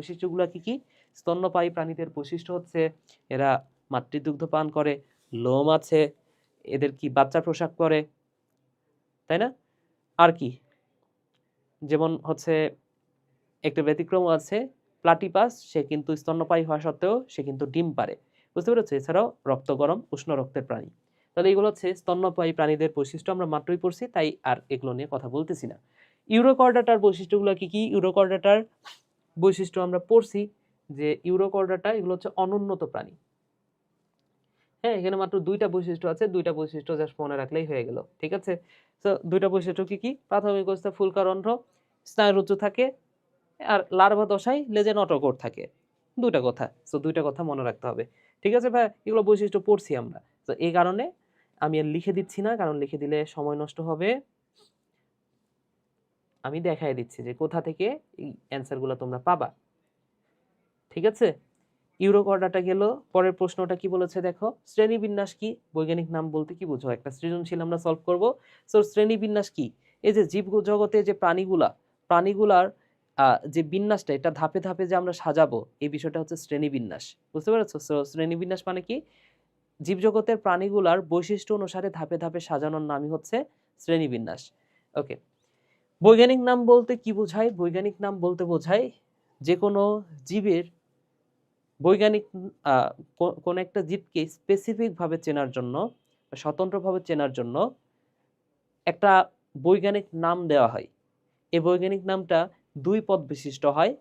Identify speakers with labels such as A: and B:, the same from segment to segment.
A: বৈশিষ্ট্যগুলো কি কি? স্তন্যপায়ী প্রাণীদের বৈশিষ্ট্য হচ্ছে এরা মাতৃদুগ্ধ পান করে, লোম আছে, এদের কি বাচ্চা প্রসাব করে, তাই না? আর কি? যেমন হচ্ছে একটা ব্যতিক্রম আছে, প্লাটিপাস, সে কিন্তু স্তন্যপায়ী হওয়া সত্ত্বেও সে কিন্তু ডিম পারে। বুঝতে পেরেছ? এছাড়াও রক্ত গরম, উষ্ণ রক্তের প্রাণী। তাহলে এগুলো হচ্ছে স্তন্যপায়ী প্রাণীদের বৈশিষ্ট্য, আমরা মাত্রই পড়ছি, তাই আর এগুলো নিয়ে কথা বলতেছি না। ইউরোকর্ডাটার বৈশিষ্ট্যগুলো কি কি? ইউরোকর্ডাটার বৈশিষ্ট্য আমরা পড়ছি যে ইউরোকর্ডাটা এগুলো হচ্ছে অনুন্নত প্রাণী। হ্যাঁ এখানে মাত্র দুইটা বৈশিষ্ট্য আছে, দুইটা বৈশিষ্ট্য জাস্ট মনে রাখলেই হয়ে গেল, ঠিক আছে? তো দুইটা বৈশিষ্ট্য কি কি? প্রাথমিক অবস্থা অবস্থায় ফুলকারন্ধ্র স্নায়ুরজ্জু থাকে, আর লার্ভা দশায় লেজে নটকর থাকে, দুইটা কথা। তো দুইটা কথা মনে রাখতে হবে, ঠিক আছে ভাই? এগুলো বৈশিষ্ট্য পড়ছি আমরা। তো এই কারণে আমি আর লিখে দিচ্ছি না, কারণ লিখে দিলে সময় নষ্ট হবে। আমি দেখাই দিচ্ছি যে কোথা থেকে এই অ্যান্সারগুলো তোমরা পাবা। ঠিক আছে? ইউরোকর্ডাটা গেল, পরের প্রশ্নটা কি বলেছে দেখো? শ্রেণীবিন্যাস কি? বৈজ্ঞানিক নাম বলতে কি বুঝো? একটা সৃজনশীল আমরা সলভ করব। সো শ্রেণীবিন্যাস কি? এই যে জীব জগতে যে প্রাণীগুলা, প্রাণীগুলার যে বিন্যাসটা, এটা ধাপে ধাপে যে আমরা সাজাবো, এই বিষয়টা হচ্ছে শ্রেণীবিন্যাস। বুঝতে পেরেছ? শ্রেণীবিন্যাস মানে কি? জীবজগতের প্রাণীগুলার বৈশিষ্ট্য অনুসারে ধাপে ধাপে সাজানোর নামই হচ্ছে শ্রেণীবিন্যাস। ওকে বৈজ্ঞানিক নাম বলতে কি বোঝায়? বৈজ্ঞানিক নাম বলতে বোঝায় যে কোনো জীবের বৈজ্ঞানিক কোন একটা জীবকে স্পেসিফিকভাবে চেনার জন্য স্বতন্ত্রভাবে চেনার জন্য একটা বৈজ্ঞানিক নাম দেওয়া হয়। এই বৈজ্ঞানিক নামটা দুই পদ বিশিষ্ট হয়,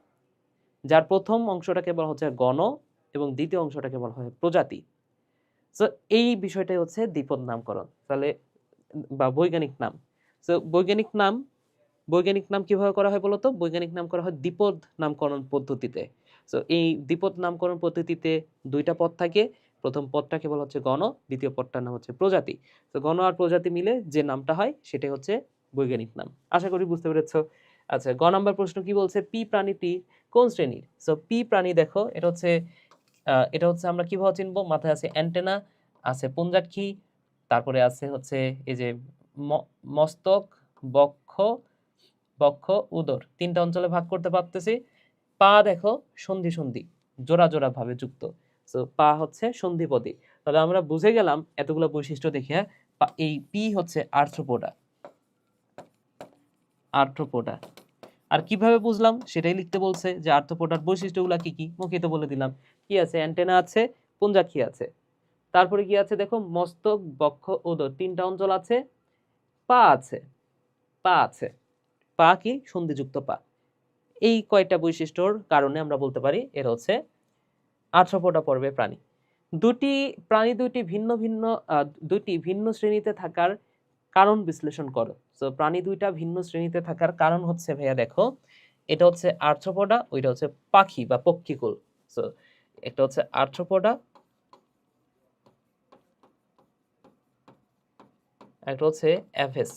A: যার প্রথম অংশটাকে বলা হচ্ছে গণ এবং দ্বিতীয় অংশটাকে বলা হয় প্রজাতি। সো এই বিষয়টাই হচ্ছে দ্বিপদ নামকরণ, তাহলে, বা বৈজ্ঞানিক নাম। সো বৈজ্ঞানিক নাম বৈজ্ঞানিক নাম কীভাবে করা হয় বলতো? বৈজ্ঞানিক নাম করা হয় দ্বিপদ নামকরণ পদ্ধতিতে। সো এই দ্বিপদ নামকরণ পদ্ধতিতে দুইটা পদ থাকে। প্রথম পদটাকে বলা হচ্ছে গণ, দ্বিতীয় পদটার নাম হচ্ছে প্রজাতি। তো গণ আর প্রজাতি মিলে যে নামটা হয়, সেটাই হচ্ছে বৈজ্ঞানিক নাম। আশা করি বুঝতে পেরেছ? আচ্ছা গ নাম্বার প্রশ্ন কি বলছে? পি প্রাণীটি কোন শ্রেণির? সো পি প্রাণী দেখো, এটা হচ্ছে এটা হচ্ছে আমরা কীভাবে চিনবো? মাথায় আছে অ্যান্টেনা, আছে পুঞ্জাক্ষী, তারপরে আছে হচ্ছে এই যে মস্তক, বক্ষ বক্ষ, উদর, তিনটা অঞ্চলে ভাগ করতে পারতেছি। পা দেখো, সন্ধি সন্ধি, জোড়া জোড়া ভাবে যুক্ত। সো পা হচ্ছে সন্ধিপদী তাহলে আমরা বুঝে গেলাম, এতগুলো বৈশিষ্ট্য দেখে এই পি হচ্ছে আর্থ্রোপোডা আর্থ্রোপোডা আর কীভাবে বুঝলাম? সেটাই লিখতে বলছে যে আর্থ্রোপোডার বৈশিষ্ট্যগুলো কি কি? মুখে তো বলে দিলাম। কি আছে? অ্যান্টেনা আছে, পুঞ্জাক্ষী আছে। তারপরে কি আছে? দেখো, মস্তক, বক্ষ, উদর, তিনটা অঞ্চল আছে, পা আছে পা আছে। পা কি? সন্ধিযুক্ত পা। এই কয়টা বৈশিষ্ট্যর কারণে আমরা বলতে পারি এর হচ্ছে আর্থ্রোপোডা পর্বের প্রাণী। দুটি প্রাণী দুটি ভিন্ন ভিন্ন দুটি ভিন্ন শ্রেণীতে থাকার কারণ বিশ্লেষণ করো। তো প্রাণী দুইটা ভিন্ন শ্রেণীতে থাকার কারণ হচ্ছে, ভাইয়া দেখো, এটা হচ্ছে আর্থ্রোপোডা, ওইটা হচ্ছে পাখি বা পক্ষীকুল। সো একটা হচ্ছে আর্থ্রোপোডা, একটা হচ্ছে অ্যাভেস।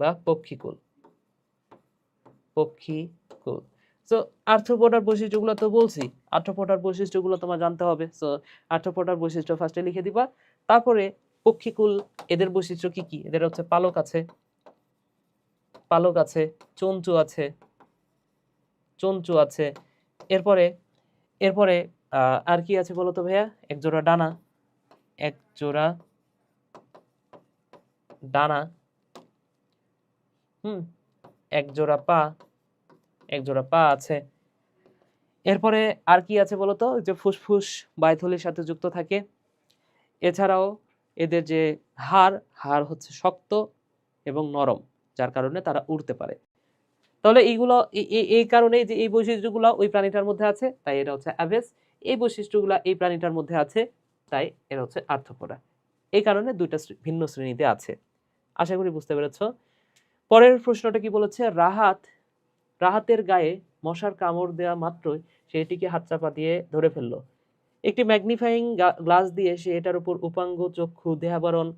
A: বা পক্ষীকুল। পক্ষীকুল। সো আর্থ্রোপোডার বৈশিষ্ট্যগুলো তো বলছি। আর্থ্রোপোডার বৈশিষ্ট্যগুলো তোমার জানতে হবে। সো আর্থ্রোপোডার বৈশিষ্ট্য ফার্স্টে লিখে দিবা। তারপরে পক্ষীকুল, এদের বৈশিষ্ট্য কি কি? এদের হচ্ছে পালক আছে। পালক আছে চঞ্চু আছে চঞ্চু আছে। এরপরে এরপরে আর কি আছে বলো তো ভাইয়া? এক জোড়া ডানা। এক জোড়া ডানা। হুম, এক জোড়া পা, এক জোড়া পা আছে। এরপরে আর কি আছে বলো তো যে ফুসফুস বায়ুথলির সাথে যুক্ত থাকে। এছাড়াও এদের যে হাড় হাড় হচ্ছে শক্ত এবং নরম, যার কারণে তারা উড়তে পারে। তাহলে এইগুলো এই- কারণে যে এই বৈশিষ্ট্যগুলো ওই প্রাণীটার মধ্যে আছে, তাই এটা হচ্ছে অ্যাভেস। এই বৈশিষ্ট্যগুলো এই প্রাণীটার মধ্যে আছে, তাই এটা হচ্ছে আর্থ্রোপোডা। এই কারণে দুইটা ভিন্ন শ্রেণীতে আছে। আশা করি বুঝতে পেরেছ। পরের প্রশ্নটা কি বলেছে? রাহাত, রাহাতের গায়ে মশার কামড় দেওয়া মাত্রই সে এটিকে হাতচাপা দিয়ে ধরে ফেলল। একটি ম্যাগনিফাইং গ্লাস দিয়ে সে এটার উপর উপাঙ্গ, চক্ষু, দেহাবরণ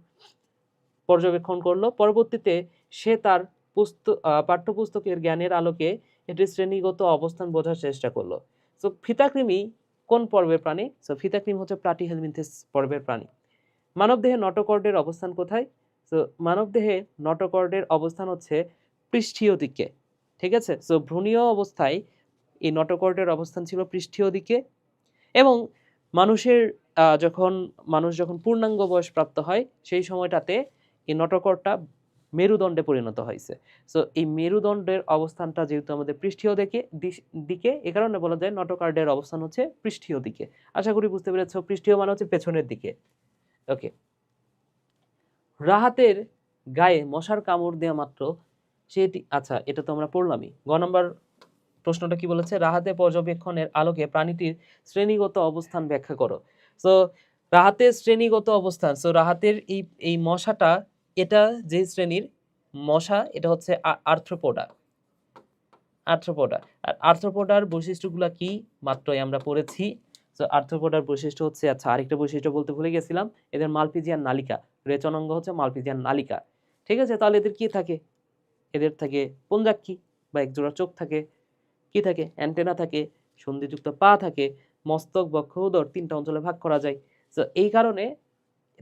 A: পর্যবেক্ষণ করল। পরবর্তীতে সে তার পুস্তক পাঠ্যপুস্তকের জ্ঞানের আলোকে এটির শ্রেণীগত অবস্থান বোঝার চেষ্টা করল। সো, ফিতাকৃমি কোন পর্বের প্রাণী? সো, ফিতাকৃমি হচ্ছে প্লাটিহেলমিনথেস পর্বের প্রাণী। মানবদেহে নটকর্ডের অবস্থান কোথায়? সো মানবদেহে নটকর্ডের অবস্থান হচ্ছে পৃষ্ঠীয় দিকে, ঠিক আছে? সো ভ্রূণীয় অবস্থায় এই নটোকর্ডের অবস্থান ছিল পৃষ্ঠীয় দিকে এবং মানুষের যখন, মানুষ যখন পূর্ণাঙ্গ বয়স প্রাপ্ত হয়, সেই সময়টাতে এই নটোকর্ডটা মেরুদণ্ডে পরিণত হয়েছে। সো এই মেরুদণ্ডের অবস্থানটা যেহেতু আমাদের পৃষ্ঠীয় দিকে দিকে, এ কারণে বলা যায় নটোকার্ডের অবস্থান হচ্ছে পৃষ্ঠীয় দিকে। আশা করি বুঝতে পেরেছ, পৃষ্ঠীয় মানে হচ্ছে পেছনের দিকে। ওকে রাহাতের গায়ে মশার কামড় দেওয়া মাত্র, সেটি আচ্ছা এটা তো আমরা পড়লামই। গ নম্বর প্রশ্নটা কি বলেছে? রাহাতে পর্যবেক্ষণের আলোকে প্রাণীটির শ্রেণীগত অবস্থান ব্যাখ্যা করো। সো রাহাতের শ্রেণীগত অবস্থান। সো রাহাতের এই এই মশাটা, এটা যে শ্রেণির মশা, এটা হচ্ছে আর্থ্রোপোডা। আর্থ্রোপোডা। আর আর্থ্রোপোডার বৈশিষ্ট্যগুলো কি? মাত্রই আমরা পড়েছি। তো আর্থ্রোপোডার বৈশিষ্ট্য হচ্ছে আচ্ছা আরেকটা বৈশিষ্ট্য বলতে ভুলে গেছিলাম। এদের মালপিজিয়ান নালিকা। রেচনাঙ্গ হচ্ছে মালপিজিয়ান নালিকা। ঠিক আছে? তাহলে এদের কি থাকে? এদের থাকে পঞ্জাক্ষী বা একজোড়া চোখ থাকে। কি থাকে? অ্যান্টেনা থাকে। সন্ধিযুক্ত পা থাকে। মস্তক বক্ষ উদর তিনটা অঞ্চলে ভাগ করা যায়। তো এই কারণে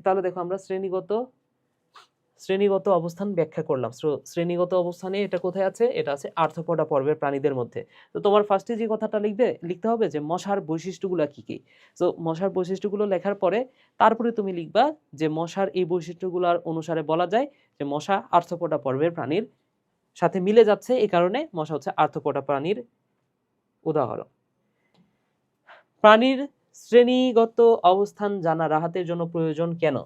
A: তাহলে দেখো আমরা শ্রেণীগত শ্রেণীগত অবস্থান ব্যাখ্যা করলাম। শ্র- শ্রেণীগত অবস্থানে এটা কোথায় আছে? এটা আছে আর্থপোডা পর্বের প্রাণীদের মধ্যে। তো তোমার ফার্স্টে যে কথাটা লিখবে, লিখতে হবে যে মশার বৈশিষ্ট্যগুলো কি কি? তো মশার বৈশিষ্ট্যগুলো লেখার পরে তারপরে তুমি লিখবা যে মশার এই বৈশিষ্ট্যগুলোর অনুসারে বলা যায় যে মশা আর্থপোডা পর্বের প্রাণীর সাথে মিলে যাচ্ছে, এই কারণে মশা হচ্ছে আর্থপোডা প্রাণীর উদাহরণ। প্রাণীর শ্রেণীগত অবস্থান জানা রাহাতের জন্য প্রয়োজন কেন?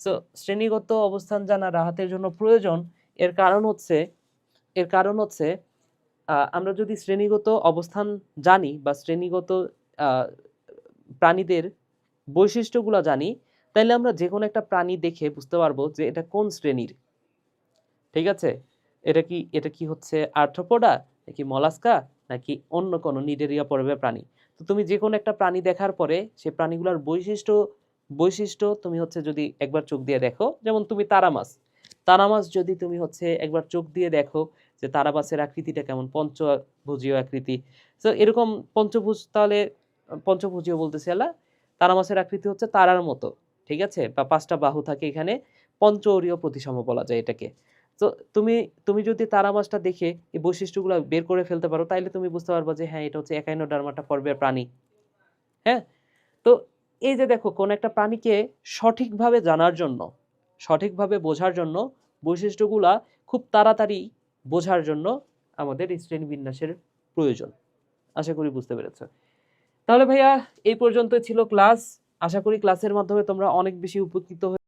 A: সো শ্রেণীগত অবস্থান জানা রাহাতের জন্য প্রয়োজন। এর কারণ হচ্ছে, এর কারণ হচ্ছে আমরা যদি শ্রেণীগত অবস্থান জানি বা শ্রেণীগত প্রাণীদের বৈশিষ্ট্যগুলো জানি তাহলে আমরা যে কোনো একটা প্রাণী দেখে বুঝতে পারব যে এটা কোন শ্রেণির। ঠিক আছে? এটা কি এটা কি হচ্ছে আর্থ্রোপোডা, নাকি মলাস্কা, নাকি অন্য কোনো নিডেরিয়া পর্বের প্রাণী? তো তুমি যে কোনো একটা প্রাণী দেখার পরে সেই প্রাণীগুলোর বৈশিষ্ট্য বৈশিষ্ট্য তুমি হচ্ছে যদি একবার চোখ দিয়ে দেখো, যেমন তুমি তারা মাছ তারা মাছ যদি তুমি হচ্ছে একবার চোখ দিয়ে দেখো যে তারা মাছের আকৃতিটা কেমন, পঞ্চভুজীয় আকৃতি। তো এরকম পঞ্চভুজ তাহলে, পঞ্চভুজীয় বলতেছি আলা তারা মাছের আকৃতি হচ্ছে তারার মতো, ঠিক আছে? বা পাঁচটা বাহু থাকে এখানে, পঞ্চরীয় প্রতিসম বলা যায় এটাকে। তো তুমি তুমি যদি তারা মাছটা দেখে এই বৈশিষ্ট্যগুলো বের করে ফেলতে পারো তাহলে তুমি বুঝতে পারবে যে হ্যাঁ এটা হচ্ছে একাইনোডার্মাটা পর্বের প্রাণী। হ্যাঁ? তো এই যে দেখো, কোন একটা প্রাণীকে সঠিকভাবে জানার জন্য, সঠিকভাবে বোঝার জন্য বৈশিষ্ট্যগুলা খুব তাড়াতাড়ি বোঝার জন্য আমাদের শ্রেণি শ্রেণীবিন্যাসের প্রয়োজন। আশা করি বুঝতে পেরেছ। তাহলে ভাইয়া, এই পর্যন্ত ছিল ক্লাস। আশা করি ক্লাসের মাধ্যমে তোমরা অনেক বেশি উপকৃত হয়ে